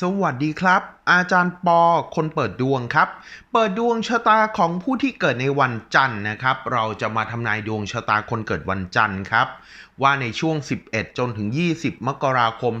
สวัสดีครับ อาจารย์ปอคนเปิดดวงครับ เปิดดวงชะตาของผู้ที่เกิดในวันจันทร์นะครับ เราจะมาทำนายดวงชะตาคนเกิดวันจันทร์ครับ ว่าในช่วง 11 จนถึง 20 มกราคม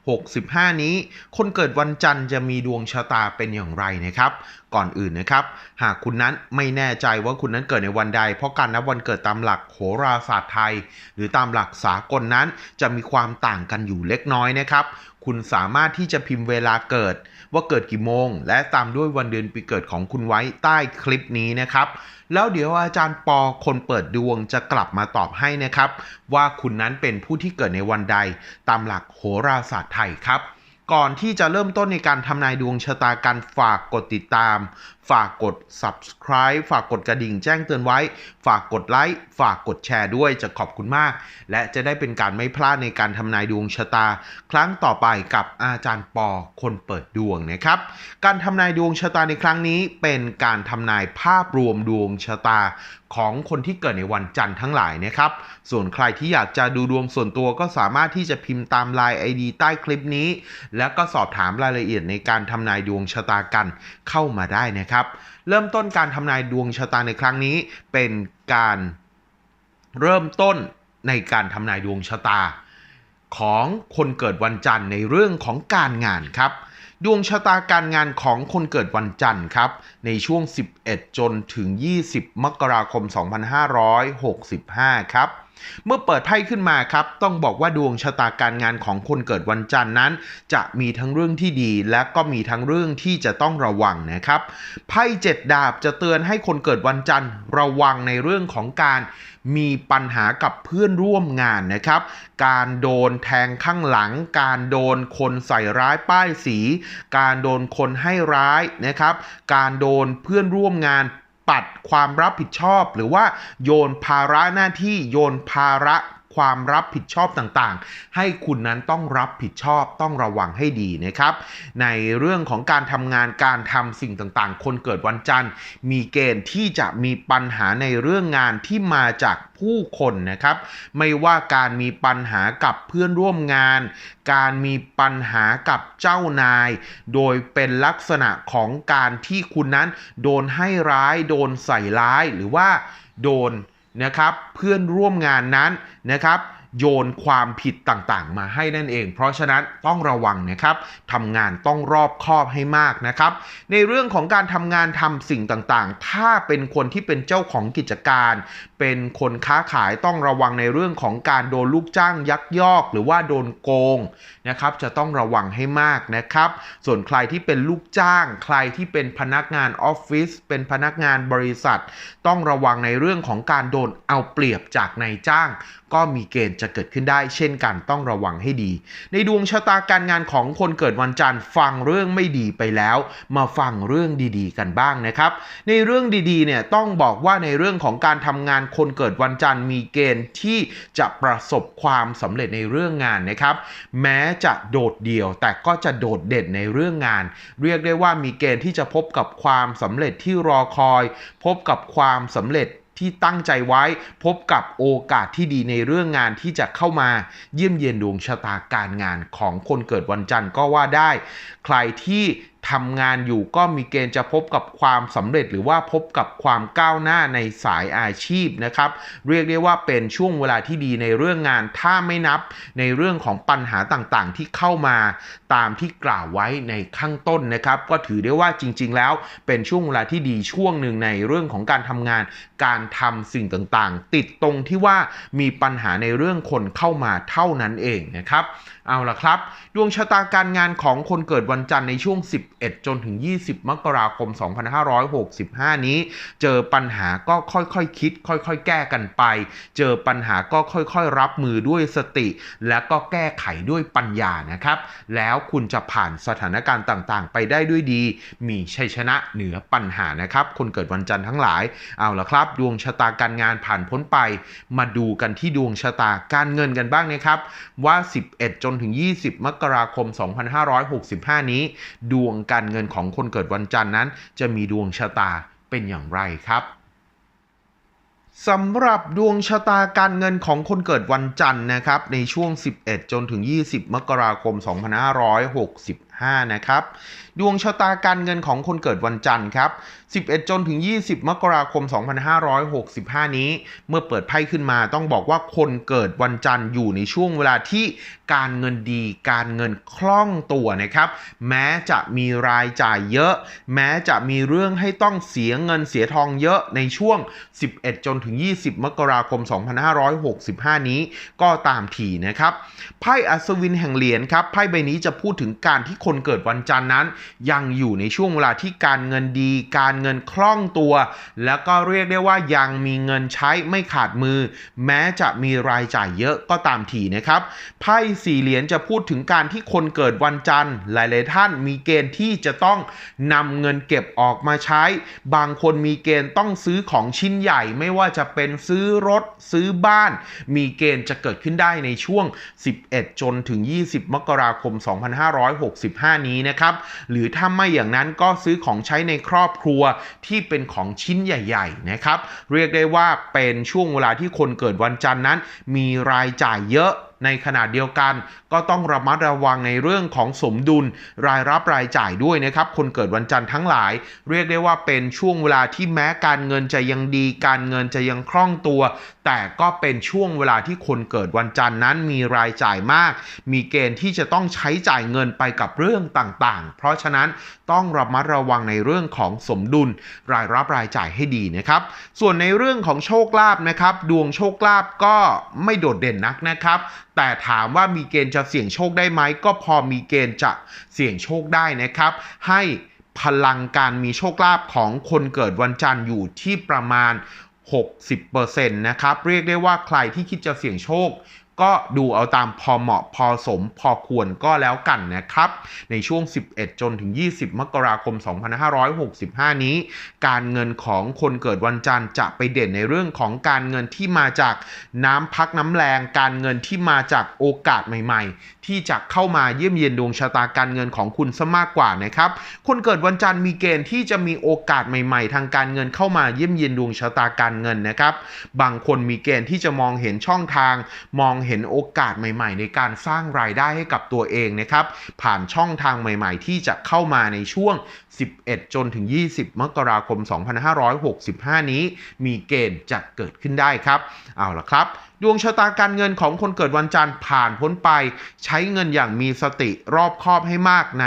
2565 นี้ คนเกิดวันจันทร์จะมีดวงชะตาเป็นอย่างไรนะครับ ก่อนอื่นนะครับ หากคุณนั้นไม่แน่ใจว่าคุณนั้นเกิดในวันใด เพราะการนับวันเกิดตามหลักโหราศาสตร์ไทย หรือตามหลักสากลนั้น จะมีความต่างกันอยู่เล็กน้อยนะครับคุณสามารถที่จะพิมพ์เวลาเกิด ว่าเกิดกี่โมง และตามด้วยวันเดือนปีเกิดของคุณไว้ใต้คลิปนี้นะครับ แล้วเดี๋ยวอาจารย์ปอคนเปิดดวงจะกลับมาตอบให้นะครับ ว่าคุณนั้นเป็นผู้ที่เกิดในวันใด ตามหลักโหราศาสตร์ไทยครับ ก่อนที่จะเริ่มต้นในการทำนายดวงชะตาการฝากกดติดตาม ฝากกด subscribe ฝากกดกระดิ่งแจ้งเตือนไว้ ฝากกดไลค์ ฝากกดแชร์ด้วยจะขอบคุณมาก และจะได้เป็นการไม่พลาดในการทำนายดวงชะตา ครั้งต่อไปกับอาจารย์ปอคนเปิดดวงนะครับ การทำนายดวงชะตาในครั้งนี้เป็นการทำนายภาพรวมดวงชะตาของคนที่เกิดในวันจันทร์ทั้งหลายนะครับ ส่วนใครที่อยากจะดูดวงส่วนตัวก็สามารถที่จะพิมพ์ตาม Line ID ใต้คลิปนี้แล้วก็สอบถามรายละเอียดในการทำนายดวงชะตากันเข้ามาได้นะครับ เริ่มต้นการทำนายดวงชะตาในครั้งนี้ เป็นการเริ่มต้นในการทำนายดวงชะตา ของคนเกิดวันจันทร์ในเรื่องของการงานครับดวงชะตาการงานของคนเกิดวันจันทร์ครับ ในช่วง 11 จนถึง 20 มกราคม 2565 ครับ เมื่อเปิดไพ่ขึ้นมาครับ ต้องบอกว่าดวงชะตาการงานของคนเกิดวันจันทร์นั้น จะมีทั้งเรื่องที่ดี และก็มีทั้งเรื่องที่จะต้องระวังนะครับไพ่เจ็ดดาบจะเตือนให้คนเกิดวันจันทร์ระวังในเรื่องของการมีปัญหากับเพื่อนร่วมงานนะครับ การโดนแทงข้างหลัง การโดนคนใส่ร้ายป้ายสี การโดนคนให้ร้ายนะครับ การโดนเพื่อนร่วมงาน ปัดความรับผิดชอบ หรือว่าโยนภาระหน้าที่โยนภาระ ความรับผิดชอบต่างๆ ให้คุณนั้นต้องรับผิดชอบต้องระวังให้ดีนะครับ ในเรื่องของการทำงานการทำสิ่งต่างๆ คนเกิดวันจันทร์ มีเกณฑ์ที่จะมีปัญหาในเรื่องงานที่มาจากผู้คนนะครับ ไม่ว่าการมีปัญหากับเพื่อนร่วมงาน การมีปัญหากับเจ้านาย โดยเป็นลักษณะของการที่คุณนั้น โดนให้ร้าย โดนใส่ร้ายหรือว่าโดน นะครับเพื่อนร่วมงานนั้นนะครับ โยนความผิดต่างๆ มาให้นั่นเอง เพราะฉะนั้นต้องระวังนะครับทำงานต้องรอบคอบให้มากนะครับ ในเรื่องของการทำงานทำสิ่งต่างๆ ถ้าเป็นคนที่เป็นเจ้าของกิจการ เป็นคนค้าขายต้องระวังในเรื่องของการโดนลูกจ้างยักยอก หรือว่าโดนโกงนะครับจะต้องระวังให้มากนะครับ ส่วนใครที่เป็นลูกจ้าง ใครที่เป็นพนักงานออฟฟิศเป็นพนักงานบริษัท ต้องระวังในเรื่องของการโดนเอาเปรียบจากนายจ้าง ก็มีเกณฑ์จะเกิดขึ้นได้ เช่นกันต้องระวังให้ดี ในดวงชะตาการงานของคนเกิดวันจันทร์ฟังเรื่องไม่ดีไปแล้ว มาฟังเรื่องดีๆ กันบ้างนะครับ ในเรื่องดีๆเนี่ยต้องบอกว่าในเรื่องของการทำงานคนเกิดวันจันทร์มีเกณฑ์ที่จะประสบความสำเร็จในเรื่องงานนะครับ แม้จะโดดเดี่ยว แต่ก็จะโดดเด่นในเรื่องงาน เรียกได้ว่ามีเกณฑ์ที่จะพบกับความสำเร็จที่รอคอย พบกับความสำเร็จ ที่ตั้งใจไว้ พบกับโอกาสที่ดีในเรื่องงานที่จะเข้ามาเยี่ยมเยียนดวงชะตาการงานของคนเกิดวันจันทร์ก็ว่าได้ ใครที่ ทำงานอยู่ก็มีเกณฑ์จะพบกับความสำเร็จหรือว่าพบกับความก้าวหน้าในสายอาชีพนะครับ เรียกได้ว่าเป็นช่วงเวลาที่ดีในเรื่องงานถ้าไม่นับในเรื่องของปัญหาต่างๆ ที่เข้ามาตามที่กล่าวไว้ในข้างต้นนะครับ ก็ถือได้ว่าจริง ๆ แล้วเป็นช่วงเวลาที่ดีช่วงหนึ่งในเรื่องของการทำงาน การทำสิ่งต่างๆ ติดตรงที่ว่ามีปัญหาในเรื่องคนเข้ามาเท่านั้นเองนะครับ เอาละครับ ดวงชะตาการงานของคนเกิดวันจันทร์ในช่วง11 จนถึง 20 มกราคม 2565 นี้ เจอปัญหาก็ค่อยๆคคิด ค่อยๆ แก้กันไป เจอปัญหาก็ค่อยๆ รับมือด้วยสติ และก็แก้ไขด้วยปัญญานะครับ แล้วคุณจะผ่านสถานการณ์ต่างๆ ไปได้ด้วยดี มีชัยชนะเหนือปัญหานะครับ คนเกิดวันจันทร์ทั้งหลาย เอาละครับ ดวงชะตาการงานผ่านพ้นไป มาดูกันที่ดวงชะตาการเงินกันบ้างนะครับ ว่า 11 จนถึง 20 มกราคม 2565 นี้ ดวงการเงินของคนเกิดวันจันทร์นั้น จะมีดวงชะตาเป็นอย่างไรครับสำหรับดวงชะตาการเงินของคนเกิดวันจันทร์นะครับ ในช่วง 11 จนถึง 20 มกราคม 2565 นะครับ ดวงชะตาการเงินของคนเกิดวันจันทร์ครับ 11 จนถึง 20 มกราคม 2565 นี้ เมื่อเปิดไพ่ขึ้นมาต้องบอกว่าคนเกิดวันจันทร์อยู่ในช่วงเวลาที่การเงินดี การเงินคล่องตัวนะครับ แม้จะมีรายจ่ายเยอะ แม้จะมีเรื่องให้ต้องเสียเงินเสียทองเยอะในช่วง 11 จนถึง 20 มกราคม 2565 นี้ก็ตามทีนะครับ ไพ่อัศวินแห่งเหรียญครับ ไพ่ใบนี้จะพูดถึงการที่คนเกิดวันจันทร์นั้นยังอยู่ในช่วงเวลาที่การเงินดี การเงินคล่องตัว แล้วก็เรียกได้ว่ายังมีเงินใช้ไม่ขาดมือ แม้จะมีรายจ่ายเยอะก็ตามทีนะครับไพ่สี่เหรียญจะพูดถึงการที่คนเกิดวันจันทร์ หลาย ๆ ท่านมีเกณฑ์ที่จะต้องนำเงินเก็บออกมาใช้ บางคนมีเกณฑ์ต้องซื้อของชิ้นใหญ่ ไม่ว่าจะเป็นซื้อรถซื้อบ้าน มีเกณฑ์จะเกิดขึ้นได้ในช่วง 11 จนถึง 20 มกราคม 2565 นี้นะครับหรือถ้าไม่อย่างนั้นก็ซื้อของใช้ในครอบครัวที่เป็นของชิ้นใหญ่ๆนะครับ เรียกได้ว่าเป็นช่วงเวลาที่คนเกิดวันจันทร์นั้น มีรายจ่ายเยอะ ในขณะเดียวกัน ก็ต้องระมัดระวังในเรื่องของสมดุลรายรับรายจ่ายด้วยนะครับ คนเกิดวันจันทร์ทั้งหลาย เรียกได้ว่าเป็นช่วงเวลาที่แม้การเงินจะยังดี การเงินจะยังคล่องตัว แต่ก็เป็นช่วงเวลาที่คนเกิดวันจันทร์นั้นมีรายจ่ายมาก มีเกณฑ์ที่จะต้องใช้จ่ายเงินไปกับเรื่องต่างๆ เพราะฉะนั้นต้องระมัดระวังในเรื่องของสมดุลรายรับรายจ่ายให้ดีนะครับ ส่วนในเรื่องของโชคลาภนะครับ ดวงโชคลาภก็ไม่โดดเด่นนักนะครับแต่ถามว่ามีเกณฑ์จะเสี่ยงโชคได้ไหมก็พอมีเกณฑ์จะเสี่ยงโชคได้นะครับ ให้พลังการมีโชคลาภของคนเกิดวันจันทร์อยู่ที่ประมาณ 60%นะครับ เรียกได้ว่าใครที่คิดจะเสี่ยงโชค ก็ดูเอาตามพอเหมาะพอสมพอควรก็แล้วกันนะครับ ในช่วง 11 จนถึง 20 มกราคม 2565 นี้ การเงินของคนเกิดวันจันทร์จะไปเด่นในเรื่องของการเงินที่มาจากน้ำพักน้ำแรง การเงินที่มาจากโอกาสใหม่ ๆ ที่จะเข้ามาเยี่ยมเยียนดวงชะตาการเงินของคุณซะมากกว่านะครับ คนเกิดวันจันทร์มีเกณฑ์ที่จะมีโอกาสใหม่ๆ ทางการเงินเข้ามาเยี่ยมเยียนดวงชะตาการเงินนะครับ บางคนมีเกณฑ์ที่จะมองเห็นช่องทาง มองเห็นโอกาสใหม่ ๆ ในการสร้างรายได้ให้กับตัวเองนะครับ ผ่านช่องทางใหม่ ๆ ที่จะเข้ามาในช่วง11 จนถึง 20 มกราคม 2565 นี้มีเกณฑ์จะเกิดขึ้นได้ครับ เอาละครับ ดวงชะตาการเงินของคนเกิดวันจันทร์ผ่านพ้นไป ใช้เงินอย่างมีสติรอบคอบให้มากใน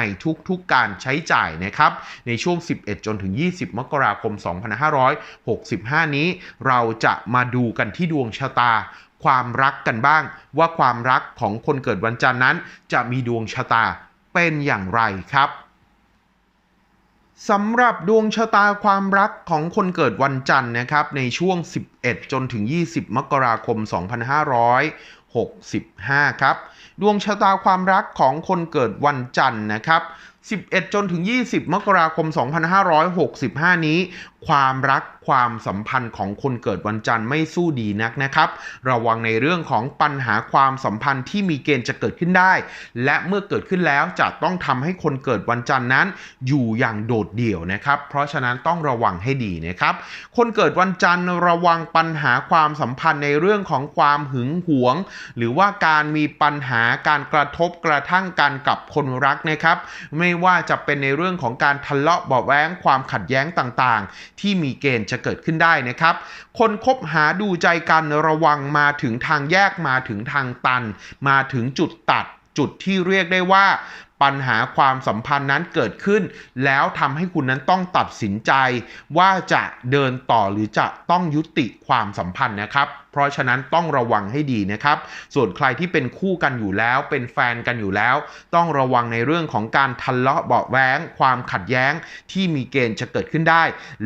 ทุกๆการใช้จ่ายนะครับ ในช่วง 11 จนถึง 20 มกราคม 2565 นี้ เราจะมาดูกันที่ดวงชะตาความรักกันบ้าง ว่าความรักของคนเกิดวันจันทร์นั้น จะมีดวงชะตาเป็นอย่างไรครับ สำหรับดวงชะตาความรักของคนเกิดวันจันทร์นะครับ ในช่วง 11 จนถึง 20 มกราคม 2565 ครับ ดวงชะตาความรักของคนเกิดวันจันทร์นะครับ 11 จนถึง 20 มกราคม 2565 นี้ ความรัก ความสัมพันธ์ของคนเกิดวันจันทร์ไม่สู้ดีนักนะครับ ระวังในเรื่องของปัญหาความสัมพันธ์ที่มีเกณฑ์จะเกิดขึ้นได้ และเมื่อเกิดขึ้นแล้วจะต้องทำให้คนเกิดวันจันทร์นั้น อยู่อย่างโดดเดี่ยวนะครับ เพราะฉะนั้นต้องระวังให้ดีนะครับ คนเกิดวันจันทร์ระวังปัญหาความสัมพันธ์ในเรื่องของความหึงหวง หรือว่าการมีปัญหาการกระทบกระทั่งกันกับคนรักนะครับ ไม่ว่าจะเป็นในเรื่องของการทะเลาะเบาแว้งความขัดแย้งต่างๆ ที่มีเกณฑ์จะเกิดขึ้นได้นะครับ คนคบหาดูใจกันระวังมาถึงทางแยกมาถึงทางตัน มาถึงจุดตัดจุดที่เรียกได้ว่าปัญหาความสัมพันธ์นั้นเกิดขึ้น แล้วทำให้คุณนั้นต้องตัดสินใจ ว่าจะเดินต่อหรือจะต้องยุติความสัมพันธ์นะครับ เพราะฉะนั้นต้องระวังให้ดีนะครับ ส่วนใครที่เป็นคู่กันอยู่แล้ว เป็นแฟนกันอยู่แล้ว ต้องระวังในเรื่องของการทะเลาะเบาะแว้ง ความขัดแย้งที่มีเกณฑ์จะเกิดขึ้นได้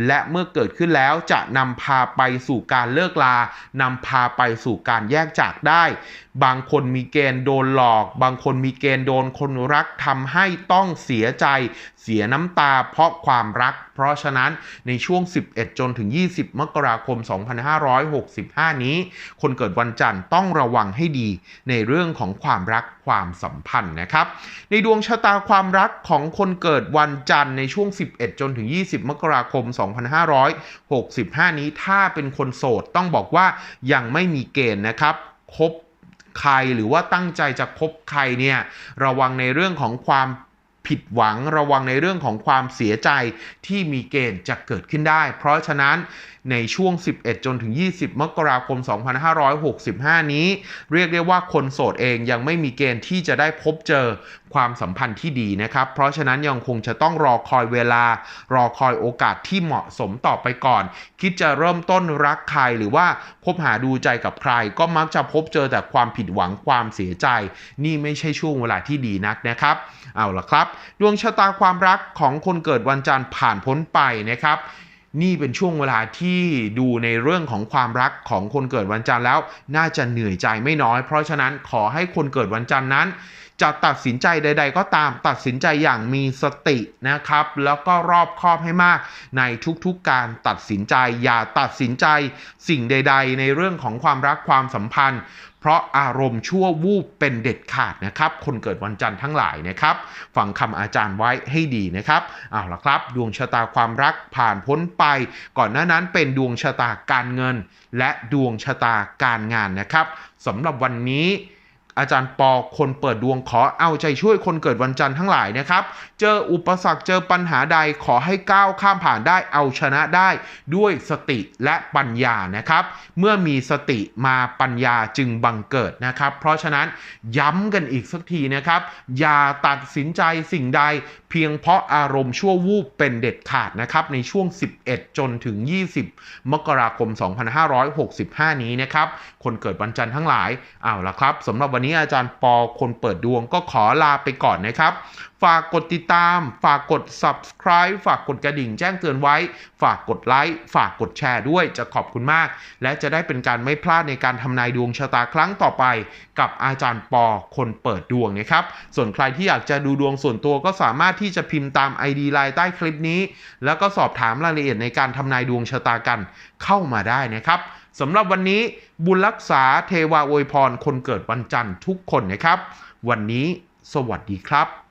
และเมื่อเกิดขึ้นแล้วจะนำพาไปสู่การเลิกลานำพาไปสู่การแยกจากได้ บางคนมีเกณฑ์โดนหลอก บางคนมีเกณฑ์โดนคนรักทำให้ต้องเสียใจเสียน้ำตาเพราะความรัก เพราะฉะนั้นในช่วง 11 จนถึง 20 มกราคม 2565 นี้ คนเกิดวันจันทร์ต้องระวังให้ดีในเรื่องของความรักความสัมพันธ์นะครับ ในดวงชะตาความรักของคนเกิดวันจันทร์ในช่วง 11 จนถึง 20 มกราคม 2565 นี้ถ้าเป็นคนโสดต้องบอกว่ายังไม่มีเกณฑ์นะครับคบ ใครหรือว่าตั้งใจจะคบใครเนี่ยระวังในเรื่องของความ ผิดหวังระวังในเรื่องของความเสียใจที่มีเกณฑ์จะเกิดขึ้นได้ เพราะฉะนั้นในช่วง 11 จนถึง 20 มกราคม 2565 นี้ เรียกได้ว่าคนโสดเองยังไม่มีเกณฑ์ที่จะได้พบเจอความสัมพันธ์ที่ดีนะครับ เพราะฉะนั้นยังคงจะต้องรอคอยเวลา รอคอยโอกาสที่เหมาะสมต่อไปก่อน คิดจะเริ่มต้นรักใครหรือว่าคบหาดูใจกับใคร ก็มักจะพบเจอแต่ความผิดหวังความเสียใจ นี่ไม่ใช่ช่วงเวลาที่ดีนักนะครับ เอาละครับดวงชะตาความรักของคนเกิดวันจันทร์ผ่านพ้นไปนะครับนี่เป็นช่วงเวลาที่ดูในเรื่องของความรักของคนเกิดวันจันทร์แล้ว น่าจะเหนื่อยใจไม่น้อย เพราะฉะนั้นขอให้คนเกิดวันจันทร์นั้น จะตัดสินใจใด ๆ ก็ตามตัดสินใจอย่างมีสตินะครับ แล้วก็รอบคอบให้มากในทุกๆการตัดสินใจ อย่าตัดสินใจสิ่งใด ๆ ในเรื่องของความรักความสัมพันธ์ เพราะอารมณ์ชั่ววูบเป็นเด็ดขาดนะครับ คนเกิดวันจันทร์ทั้งหลายนะครับ ฟังคำอาจารย์ไว้ให้ดีนะครับเอาละครับ ดวงชะตาความรักผ่านพ้นไป ก่อนหน้านั้นเป็นดวงชะตาการเงิน และดวงชะตาการงานนะครับสำหรับวันนี้ อาจารย์ปอคนเปิดดวงขอเอาใจช่วยคนเกิดวันจันทร์ทั้งหลายนะครับ เจออุปสรรคเจอปัญหาใดขอให้ก้าวข้ามผ่านได้เอาชนะได้ด้วยสติและปัญญานะครับ เมื่อมีสติมาปัญญาจึงบังเกิดนะครับ เพราะฉะนั้นย้ำกันอีกสักทีนะครับ อย่าตัดสินใจสิ่งใดเพียงเพราะอารมณ์ชั่ววูบเป็นเด็ดขาดนะครับในช่วง 11 จนถึง 20 มกราคม 2565 นี้นะครับ คนเกิดวันจันทร์ทั้งหลายเอาละครับสำหรับวันนี้อาจารย์ปอคนเปิดดวงก็ขอลาไปก่อนนะครับฝากกดติดตาม ฝากกด subscribe ฝากกดกระดิ่งแจ้งเตือนไว้ ฝากกดไลค์ ฝากกดแชร์ด้วยจะขอบคุณมาก และจะได้เป็นการไม่พลาดในการทำนายดวงชะตาครั้งต่อไป กับอาจารย์ปอคนเปิดดวงนะครับ ส่วนใครที่อยากจะดูดวงส่วนตัวก็สามารถที่จะพิมพ์ตาม ID ไลน์ใต้คลิปนี้ แล้วก็สอบถามรายละเอียดในการทำนายดวงชะตากันเข้ามาได้นะครับสำหรับวันนี้บุญรักษาเทวาอวยพรคนเกิดวันจันทร์ทุกคนนะครับ วันนี้สวัสดีครับ